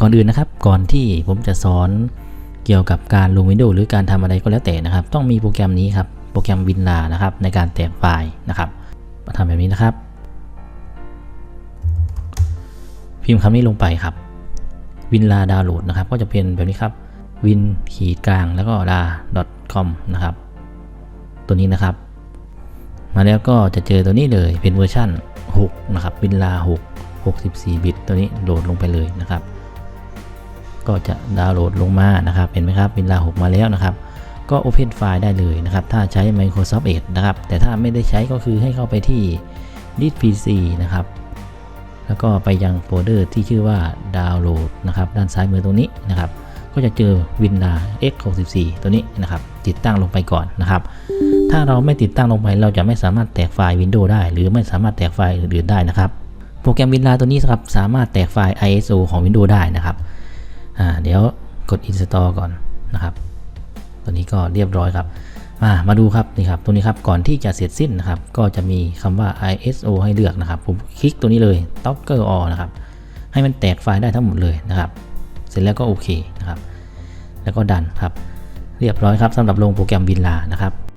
ก่อนอื่นนะครับ ก่อนที่ผมจะสอนเกี่ยวกับการลง Windows หรือการทำอะไรก็แล้วแต่นะครับ ต้องมีโปรแกรมนี้ครับ โปรแกรม WinRAR นะครับ ในการแตกไฟล์นะครับมาทำแบบนี้นะครับ พิมพ์คำนี้ลงไปครับ WinRAR download นะครับ ก็จะเป็นแบบนี้ครับ win ขีดกลางแล้วก็ ra com นะครับ ตัวนี้นะครับ มาแล้วก็จะเจอตัวนี้เลยเป็นเวอร์ชัน6 นะครับ WinRAR 6 64 บิต ตัวนี้โหลดลงไปเลยนะครับ ก็จะดาวน์โหลดลงมานะครับ เห็นไหมครับ WinRAR 6มาแล้วนะครับ ก็ Open ไฟล์ได้เลยนะครับ ถ้าใช้ Microsoft Edge นะครับ แต่ถ้าไม่ได้ใช้ก็คือให้เข้าไปที่ Disk PC นะครับ แล้วก็ไปยังโฟลเดอร์ที่ชื่อว่าดาวน์โหลดนะครับ ด้านซ้ายมือตรงนี้นะครับ ก็จะเจอ WinRAR X64 ตัวนี้นะครับ ติดตั้งลงไปก่อนนะครับ ถ้าเราไม่ติดตั้งลงไป เราจะไม่สามารถแตกไฟล์ Windows ได้ หรือไม่สามารถแตกไฟล์อื่นๆได้นะครับ โปรแกรม WinRAR ตัวนี้ครับสามารถแตกไฟล์ ISO ของ Windows ได้นะครับ อ่าเดี๋ยวกด install ก่อนนะครับตัวนี้ก็เรียบร้อยครับมามาดูครับนี่ครับตัวนี้ครับก่อนที่จะเสร็จสิ้นนะครับ ก็จะมีคำว่า ISO ให้เลือกนะครับผมคลิกตัวนี้เลย Toggle All นะครับให้มันแตกไฟล์ได้ทั้งหมดเลยนะครับ เสร็จแล้วก็โอเคนะครับ แล้วก็ดันครับ เรียบร้อยครับสำหรับลงโปรแกรม WinRAR นะครับ